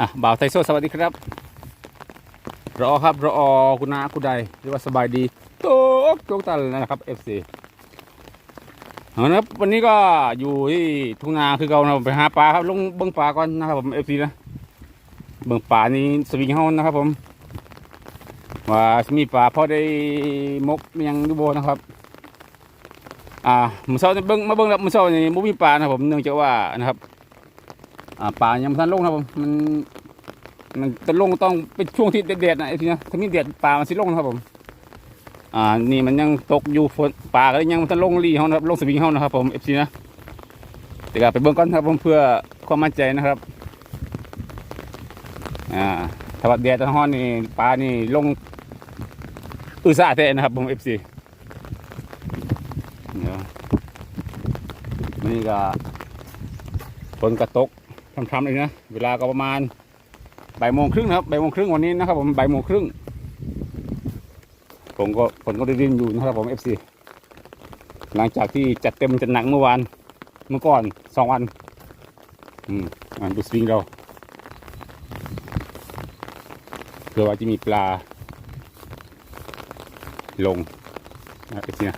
อะบ่าวไทโซสวัสดีครับรอครับรอคุณนาคุณใดหรือว่าสบายดีโต๊กโต๊กตันนะครับ FC เอานะครับวันนี้ก็อยู่ที่ทุ่งนาคือเราไปหาปลาครับลงเบิ้งปลาก่อนนะครับผม FC นะเบิ้งปลานี่สวิงเฮานะครับผมว่ามีปลาพอได้มกยังดูโบนะครับ อ่ามือเช้าเบิ้งมาเบิ้งแล้วมือเช้านี่บ่มีปลานะครับผมเนื่องจากว่านะครับ อ่าปลายังบ่ทันลงนะครับผมมันมันจะลงต้องเป็นช่วงที่เด็ดๆนะไอ้ทีนะถ้ามีเด็ดปลามันสิลงนะครับผม อ่านี่มันยังตกอยู่ฝนปลาก็ยังบ่ทันลงรีเฮานะครับลงสวิงเฮานะครับผม FC นะแต่ก็ไปเบิ่งก่อนครับผมเพื่อความมั่นใจนะครับอ่าถ้าว่าแดดร้อนนี่ปลานี่ลงอือสะเตะนะครับผม FC เดี๋ยนี่ก็ฝนกระตก ทำๆเลยนะ เวลาก็ประมาณบ่ายโมงครึ่งนะครับบ่ายโมงครึ่งวันนี้นะครับผมบ่ายโมงครึ่งผมก็ฝนก็ได้รินอยู่นะครับผม FC หลังจากที่จัดเต็มจัดหนักเมื่อวานเมื่อก่อนสองวันอืมอ่าดูสวิงเราเพื่อว่าจะมีปลา ลงนะเอฟซีนะ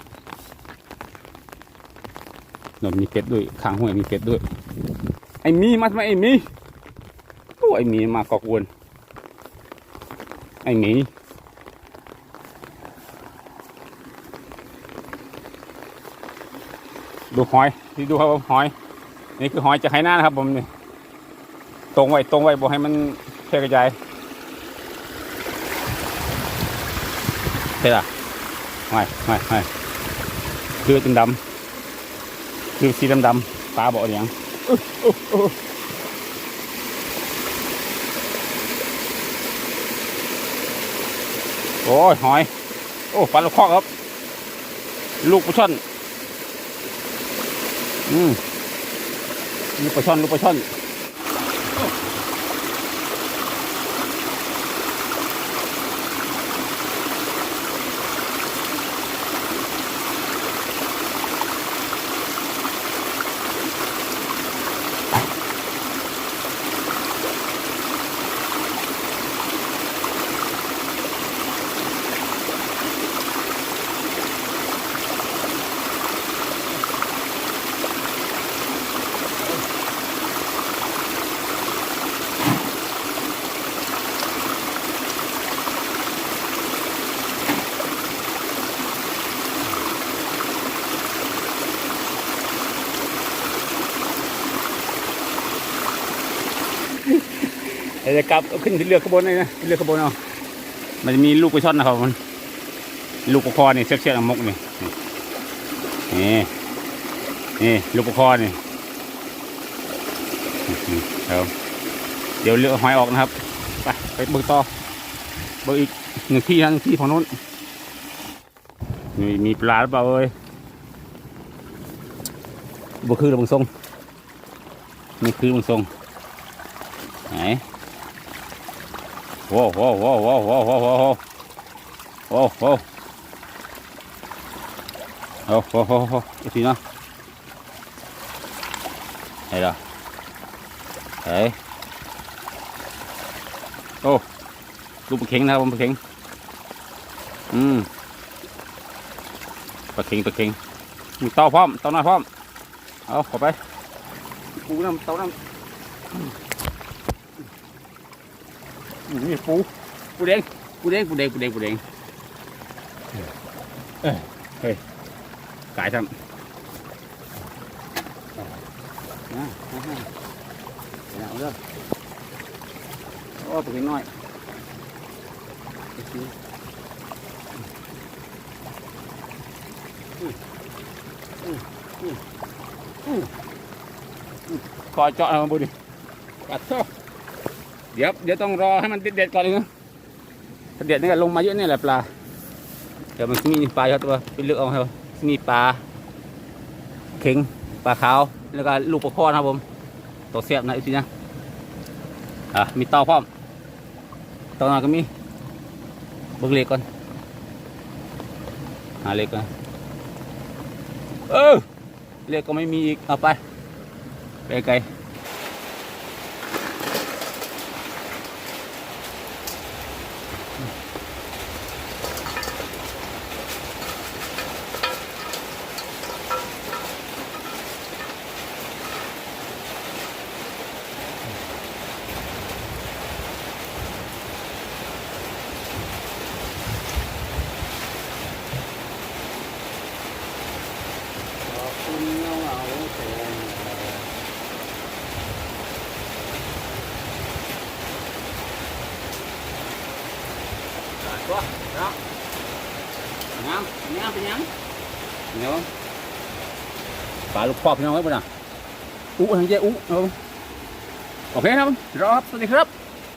นนมีเป็ดด้วยข้างห้วยมีเป็ดด้วย ไอ้มีมาทำไมไอ้มีโอ้ไอ้มีมากอกวนไอ้มีดูหอยนี่ดูครับผมหอย นี่คือหอยจากไหหน้านะครับผมนี่ตรงไว้ตรงไว้บอกให้มันแพร่กระจายง โอ้ยหอย โอ้ปลาลูกคอครับ ลูกปลาช่อน อืมลูกปลาช่อน ลูกปลาช่อน เดี๋ยวจะกลับขึ้นเรือขบวนเลยนะเรือขบวนเอามันจะมีลูกปลาช่อนนะครับมันลูกปลาคอนี่เชือกเชือกมกนี่นี่นี่ลูกปลาคอนี่ครับเดี๋ยวเรือหอยออกนะครับไปไปเบิกต่อเบิกอีกหนึ่งที่นะหนึ่งที่ของโน้นมีมีปลาหรือเปล่าเอ้ยบ่คือระบังทรงนี่คือระบังทรงไหน ว้โว้โว้โว้โว้โว้โว้โว้โว้โว้โอ้โหโหโหอีกทีนะไหนล่ะไหนโอ้ลูกปลาเข็งนะครับผมปลาเข็งอืมปลาเข็งปลาเข็งมีเตาพร้อมเตาหน้าพร้อมเอาเข้าไปปูน้ำเตาน้ำ นี่ปูปูแดงปูแดงปูแดงปูแดงปูแดงเอ้ยเฮ้ยกายทำนะนะนะเอาเด้อโอ้ปูเล็กน้อยคอยเจาะเอาบุดิปัดโซ่ เดี๋ยวเดี๋ยวต้องรอให้มันเด็ดๆก่อนเลยนะถ้าเด็ดนี่ก็ลงมาเยอะนี่แหละปลาเดี๋ยวมันมีปลาเยอะตัวไปเลือกเอาครับมีปลาเข็งปลาขาวแล้วก็ลูกปลาคอนะครับผมตัวเสียบนะอีกทีนะอะมีเตาพร้อมเตาหน่อยก็มีเบิกเล็กก่อนหาเล็กก่อนเออเล็กก็ไม่มีอีกเอาไปไปไกล ตัวครับงามงามเป็นยังเนาะปลาลูกครอบพี่น้องไว้บ่น่ะอู้ทางเจ้อู้ครับผมโอเคครับรอครับสวัสดีครับ